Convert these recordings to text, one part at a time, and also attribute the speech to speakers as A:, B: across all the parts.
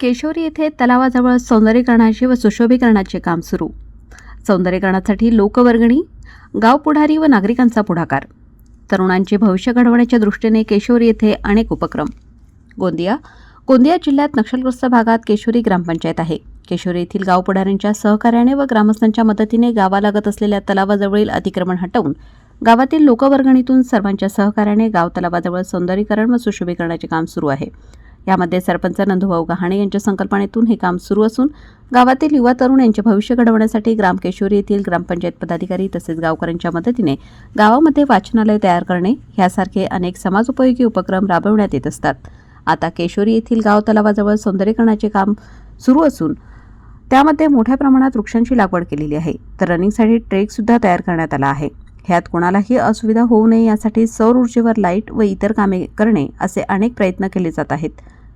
A: केशोरी येथे तलावाजवळ सौंदर्यीकरणाचे व सुशोभीकरणाचे काम सुरू. सौंदर्यीकरणासाठी लोकवर्गणी गाव पुढारी व नागरिकांचा पुढाकार. तरुणांचे भविष्य घडवण्याच्या दृष्टीने केशोरी येथे अनेक उपक्रम. गोंदिया गोंदिया जिल्ह्यात नक्षलग्रस्त भागात केशोरी ग्रामपंचायत आहे. केशोरी येथील गाव पुढाऱ्यांच्या सहकार्याने व ग्रामस्थांच्या मदतीने गावालागत असलेल्या तलावाजवळील अतिक्रमण हटवून गावातील लोकवर्गणीतून सर्वांच्या सहकार्याने गाव तलावाजवळ सौंदर्यीकरण व सुशोभीकरणाचे काम सुरू आहे. यामध्ये सरपंच नंदुभाऊ गहाणे यांच्या संकल्पनेतून हे काम सुरू असून गावातील युवा तरुण यांचे भविष्य घडवण्यासाठी ग्राम केशोरी येथील ग्रामपंचायत पदाधिकारी तसेच गावकऱ्यांच्या मदतीने गावामध्ये वाचनालय तयार करणे यासारखे अनेक समाजोपयोगी उपक्रम राबवण्यात येत असतात. आता केशोरी येथील गाव तलावाजवळ सौंदर्यीकरणाचे काम सुरू असून त्यामध्ये मोठ्या प्रमाणात वृक्षांची लागवड केलेली आहे. तर रनिंगसाठी ट्रेकसुद्धा तयार करण्यात आला आहे. ह्यात कोणालाही असुविधा होऊ नये यासाठी सौर ऊर्जेवर लाइट व इतर कामे करणे असे अनेक प्रयत्न केले जात आहेत.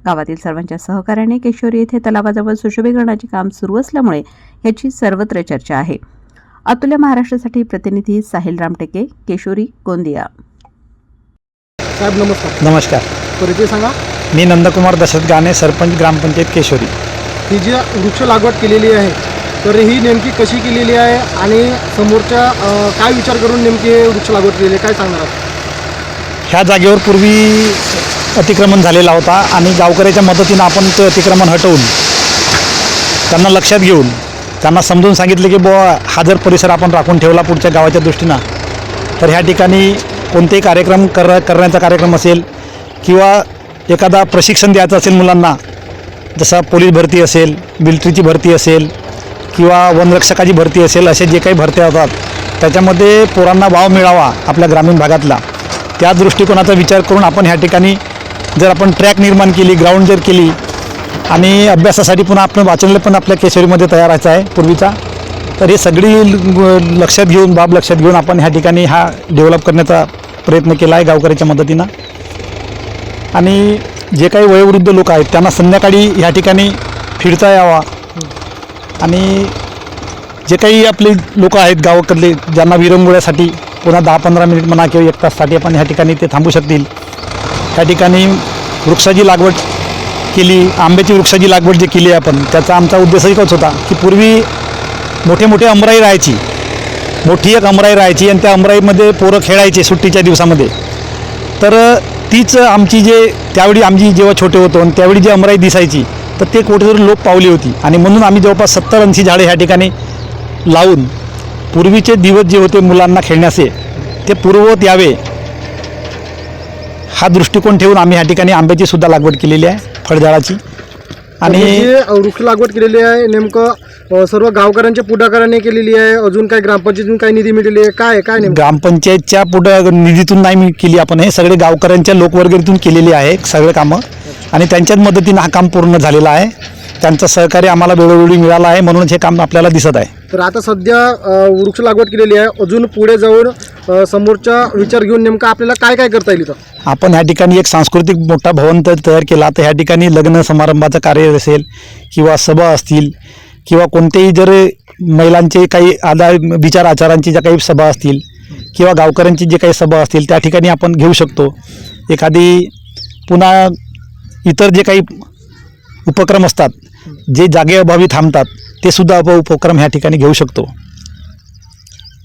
A: गावातील सर्वांच्या सहकार्याने केशोरी येथे तलावाजवळ सुशोभीकरणाचे काम सुरू असल्यामुळे याची सर्वत्र चर्चा आहे. अतुल्य महाराष्ट्रासाठी प्रतिनिधी साहिल रामटेके केशोरी गोंदिया.
B: साहेब नमस्कार.
C: नमस्कार.
B: परिचय सांगा.
C: मी नंदकुमार दशरथ गाणे सरपंच ग्रामपंचायत केशोरी
B: ही जी वृक्ष लागवड केलेली आहे तर ही नेमकी कशी केलेली आहे आणि समोरच्या काय विचार करून नेमकी हे वृक्ष लागवड केलेली आहे काय सांगणार आहात?
C: ह्या जागेवर पूर्वी अतिक्रमण झालेला होता आणि गावकऱ्याच्या मदतीनं आपण ते अतिक्रमण हटवून त्यांना लक्षात घेऊन त्यांना समजून सांगितले की बुवा हा जर परिसर आपण राखून ठेवला पुढच्या गावाच्या दृष्टीनं तर ह्या ठिकाणी कोणतेही कार्यक्रम कर करण्याचा कार्यक्रम असेल किंवा एखादा प्रशिक्षण द्यायचं असेल मुलांना जसा पोलीस भरती असेल मिलिटरीची भरती असेल किंवा वनरक्षकाची भरती असेल असे जे काही भरत्या होतात त्याच्यामध्ये पोरांना वाव मिळावा आपल्या ग्रामीण भागातला. त्या दृष्टिकोनाचा विचार करून आपण ह्या ठिकाणी जर आपण ट्रॅक निर्माण केली ग्राउंड जर केली आणि अभ्यासासाठी पुन्हा आपण वाचनालय पण आपल्या केशरीमध्ये तयार व्हायचं आहे पूर्वीचा तर हे सगळी लक्षात घेऊन बाब लक्षात घेऊन आपण ह्या ठिकाणी हा डेव्हलप करण्याचा प्रयत्न केला आहे गावकऱ्याच्या मदतीनं. आणि जे काही वयोवृद्ध लोक आहेत त्यांना संध्याकाळी ह्या ठिकाणी फिरता यावा. आणि जे काही आपले लोक आहेत गावाकडले ज्यांना विरंगुळ्यासाठी पुन्हा दहा पंधरा मिनिट म्हणा किंवा एक ताससाठी आपण ह्या ठिकाणी ते थांबू शकतील. त्या ठिकाणी वृक्षाची लागवड केली आंब्याची वृक्षाची लागवड जी केली आहे आपण त्याचा आमचा उद्देश एकच होता की पूर्वी मोठे मोठे अमराई राहायची. मोठी एक अमराई राहायची आणि त्या अमराईमध्ये पोरं खेळायचे सुट्टीच्या दिवसामध्ये. तर तीच आमची जे त्यावेळी आमची जेव्हा छोटे होतो आणि त्यावेळी जी अमराई दिसायची तर ते कुठेतरी लोक पावली होती. आणि म्हणून आम्ही जवळपास सत्तर ऐंशी झाडे ह्या ठिकाणी लावून पूर्वीचे दिवस जे होते मुलांना खेळण्याचे ते पूर्ववत यावे हा दृष्टिकोन ठेवून आम्ही ह्या ठिकाणी आंब्याची सुद्धा लागवड केलेली आहे फळझाडाची. आणि
B: ही वृक्ष लागवड केलेली आहे. नेमकं सर्व गावकऱ्यांच्या पुढाकाराने केलेली आहे. अजून काही ग्रामपंचायतीतून काही निधी मिळाली आहे. काय? काय नेमकं?
C: ग्रामपंचायतच्या पुढं निधीतून नाही मी केली आपण हे सगळे गावकऱ्यांच्या लोकवर्गणीतून केलेली आहे सगळे कामं. आणि त्यांच्याच मदतीनं हा काम पूर्ण झालेला आहे. त्यांचं सहकार्य आम्हाला वेळोवेळी मिळालं आहे म्हणून हे काम आपल्याला दिसत आहे.
B: तर आता सध्या अ, वृक्ष लागवड केलेली आहे. अजून पुढे जाऊन अ, समोरचा विचार घेऊन नेमकं आपल्याला काय काय करता येईल इथं?
C: आपण ह्या ठिकाणी एक सांस्कृतिक मोठा भवन तर तयार केला. तर ह्या ठिकाणी लग्न समारंभाचं कार्य असेल किंवा सभा असतील किंवा कोणतेही जर महिलांचे काही आधार विचार आचारांची ज्या काही सभा असतील किंवा गावकऱ्यांची जे काही सभा असतील त्या ठिकाणी आपण घेऊ शकतो. एखादी पुन्हा इतर जे काही उपक्रम असतात जे जागेअभावी थांबतात ते सुद्धा आपण उपक्रम ह्या ठिकाणी घेऊ शकतो.